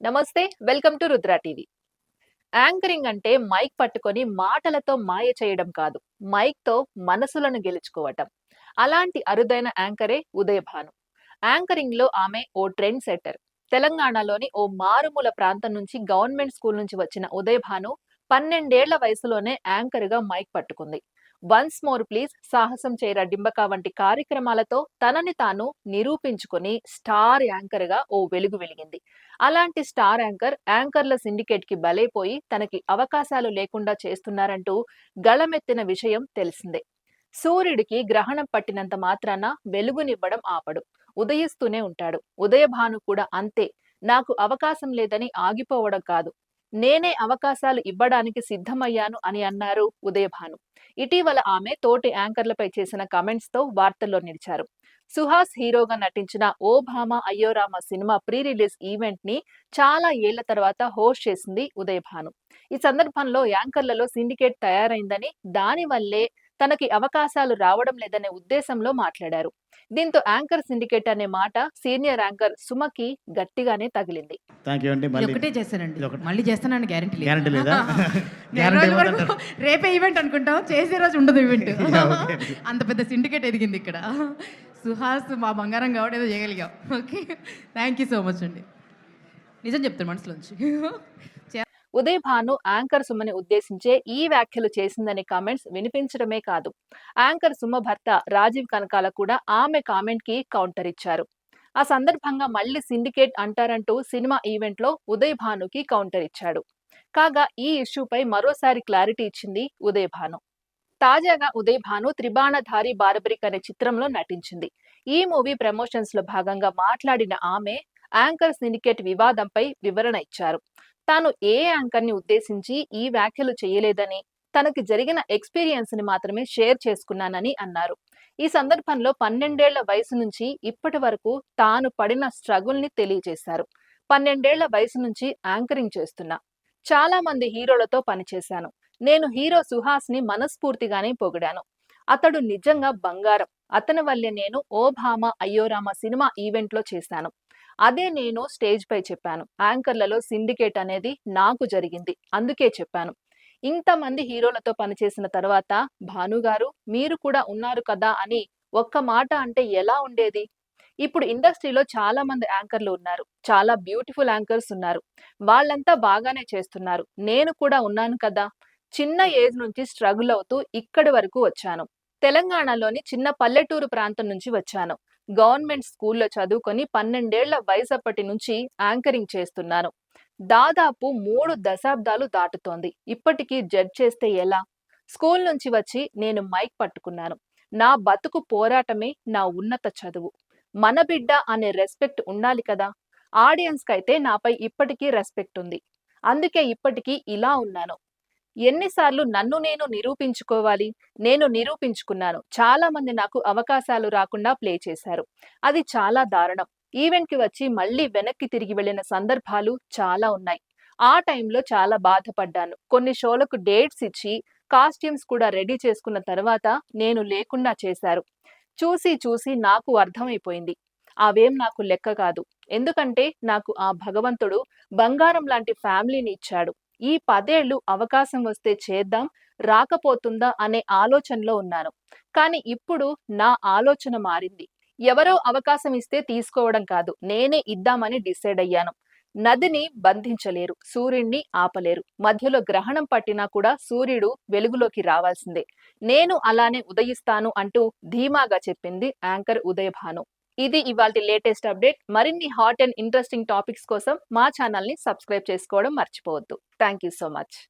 నమస్తే welcome to Rudra TV. Anchoring అంటే mike పట్టుకొని మాటలతో మాయ చేయడం కాదు మైక్తో మనసులను గెలుచుకోవటం. అలాంటి అరుదైన యాంకరే ఉదయభాను. యాంకరింగ్లో ఆమె ఓ ట్రెండ్ సెట్టర్. తెలంగాణలోని ఓ మారుమూల ప్రాంతం నుంచి గవర్నమెంట్ స్కూల్ నుంచి వచ్చిన ఉదయభాను పన్నెండేళ్ళ వయసులోనే యాంకర్గా మైక్ పట్టుకుంది. Once more please Sahasam Cheyara Dimbhaka వంటి కార్యక్రమాలతో తనని తాను నిరూపించుకుని స్టార్ యాంకర్గా ఓ వెలుగు వెలిగింది. అలాంటి స్టార్ యాంకర్ యాంకర్ల సిండికేట్కి బలైపోయి తనకి అవకాశాలు లేకుండా చేస్తున్నారంటూ గళమెత్తిన విషయం తెలిసిందే. సూర్యుడికి గ్రహణం పట్టినంత మాత్రాన వెలుగునివ్వడం ఆపడు. ఉదయిస్తూనే ఉంటాడు. ఉదయభాను కూడా అంతే. నాకు అవకాశం లేదని ఆగిపోవడం కాదు. నేనే అవకాశాలు ఇవ్వడానికి సిద్ధమయ్యాను అని అన్నారు ఉదయభాను. ఇటీవల ఆమె తోటి యాంకర్లపై చేసిన కమెంట్స్తో వార్తల్లో నిలిచారు. సుహాస్ హీరోగా నటించిన ఓ భామ అయ్యోరామ సినిమా ప్రీ రిలీజ్ ఈవెంట్ని చాలా ఏళ్ళ తర్వాత హోస్ట్ చేసింది ఉదయభాను. ఈ సందర్భంలో యాంకర్లలో సిండికేట్ తయారైందని దాని వల్లే తనకి అవకాశాలు రావడం లేదనే ఉద్దేశంలో మాట్లాడారు. దీంతో యాంకర్ సిండికేట్ అనే మాట సీనియర్ యాంకర్ సుమకి గట్టిగానే తగిలింది. థ్యాంక్ యూ అండి. మళ్ళీ ఒకటే చేశానండి. మళ్ళీ చేస్తానని గ్యారంటీ లేదు. గ్యారంటీ లేదా? గ్యారంటీ రేపే ఈవెంట్ అనుకుంటాం. చేసే రోజు ఉండదు ఈవెంట్. అంత పెద్ద సిండికేట్ ఎదిగింది ఇక్కడ. సుహాస్ మా బంగారం కాబట్టి ఏదో చేయగలిగాం. Okay thank you so much అండి. నిజం చెప్తాను మనసులోంచి. ఉదయ్ భాను యాంకర్ సుమని ఉద్దేశించే ఈ వ్యాఖ్యలు చేసిందనే కామెంట్స్ వినిపించడమే కాదు. యాంకర్ సుమ భర్త రాజీవ్ కనకాల కూడా ఆమె కామెంట్కి కౌంటర్ ఇచ్చారు. ఆ సందర్భంగా మళ్ళీ సిండికేట్ అంటారంటూ సినిమా ఈవెంట్లో ఉదయ్ భానుకి కౌంటర్ ఇచ్చాడు. కాగా ఈ ఇష్యూపై మరోసారి క్లారిటీ ఇచ్చింది ఉదయ్ భాను తాజాగా ఉదయ్ భాను త్రిబాణధారి బారబరిక్ అనే చిత్రంలో నటించింది. ఈ మూవీ ప్రమోషన్స్లో భాగంగా మాట్లాడిన ఆమె యాంకర్ సిండికేట్ వివాదంపై వివరణ ఇచ్చారు. తాను ఏ యాంకర్ని ఉద్దేశించి ఈ వ్యాఖ్యలు చేయలేదని తనకి జరిగిన ఎక్స్పీరియన్స్ని మాత్రమే షేర్ చేసుకున్నానని అన్నారు. ఈ సందర్భంలో పన్నెండేళ్ళ వయసు నుంచి ఇప్పటి వరకు తాను పడిన స్ట్రగుల్ని తెలియజేశారు. పన్నెండేళ్ళ వయసు నుంచి యాంకరింగ్ చేస్తున్నా. చాలా మంది హీరోలతో పనిచేశాను. నేను హీరో సుహాస్ని మనస్ఫూర్తిగానే పొగిడాను. అతడు నిజంగా బంగారం. అతని వల్లే నేను ఓ భామ అయ్యోరామ సినిమా ఈవెంట్లో చేశాను. అదే నేను స్టేజ్ పై చెప్పాను. యాంకర్లలో సిండికేట్ అనేది నాకు జరిగింది. అందుకే చెప్పాను. ఇంతమంది హీరోలతో పనిచేసిన తర్వాత భానుగారు మీరు కూడా ఉన్నారు కదా అని ఒక్క మాట అంటే ఎలా ఉండేది? ఇప్పుడు ఇండస్ట్రీలో చాలా మంది యాంకర్లు ఉన్నారు. చాలా బ్యూటిఫుల్ యాంకర్స్ ఉన్నారు. వాళ్ళంతా బాగానే చేస్తున్నారు. నేను కూడా ఉన్నాను కదా. చిన్న ఏజ్ నుంచి స్ట్రగుల్ అవుతూ ఇక్కడి వరకు వచ్చాను. తెలంగాణలోని చిన్న పల్లెటూరు ప్రాంతం నుంచి వచ్చాను. గవర్నమెంట్ స్కూల్లో చదువుకొని పన్నెండేళ్ళ వయసప్పటి నుంచి యాంకరింగ్ చేస్తున్నాను. దాదాపు మూడు దశాబ్దాలు దాటుతోంది. ఇప్పటికీ జడ్జ్ చేస్తే ఎలా? స్కూల్ నుంచి వచ్చి నేను మైక్ పట్టుకున్నాను. నా బతుకు పోరాటమే నా ఉన్నత చదువు. మన బిడ్డ అనే రెస్పెక్ట్ ఉండాలి కదా? ఆడియన్స్కి అయితే నాపై ఇప్పటికీ రెస్పెక్ట్ ఉంది. అందుకే ఇప్పటికీ ఇలా ఉన్నాను. ఎన్నిసార్లు నన్ను నేను నిరూపించుకోవాలి? నేను నిరూపించుకున్నాను. చాలా మంది నాకు అవకాశాలు రాకుండా ప్లే చేశారు. అది చాలా దారుణం. ఈవెంట్కి వచ్చి మళ్ళీ వెనక్కి తిరిగి వెళ్ళిన సందర్భాలు చాలా ఉన్నాయి. ఆ టైంలో చాలా బాధపడ్డాను. కొన్ని షోలకు డేట్స్ ఇచ్చి కాస్ట్యూమ్స్ కూడా రెడీ చేసుకున్న తర్వాత నేను లేకుండా చేశారు. చూసి చూసి నాకు అర్థమైపోయింది. అవేం నాకు లెక్క కాదు. ఎందుకంటే నాకు ఆ భగవంతుడు బంగారం లాంటి ఫ్యామిలీని ఇచ్చాడు. ఈ పదేళ్ళు అవకాశం వస్తే చేద్దాం రాకపోతుందా అనే ఆలోచనలో ఉన్నాను. కానీ ఇప్పుడు నా ఆలోచన మారింది. ఎవరో అవకాశం ఇస్తే తీసుకోవడం కాదు. నేనే ఇద్దామని డిసైడ్ అయ్యాను. నదిని బంధించలేరు. సూర్యుడిని ఆపలేరు. మధ్యలో గ్రహణం పట్టినా కూడా సూర్యుడు వెలుగులోకి రావాల్సిందే. నేను అలానే ఉదయిస్తాను అంటూ ధీమాగా చెప్పింది యాంకర్ ఉదయ్ భాను ఇది ఇవాళ లేటెస్ట్ అప్డేట్. మరిన్ని హాట్ అండ్ ఇంట్రెస్టింగ్ టాపిక్స్ కోసం మా ఛానల్ని సబ్స్క్రైబ్ చేసుకోవడం మర్చిపోవద్దు. Thank you so much.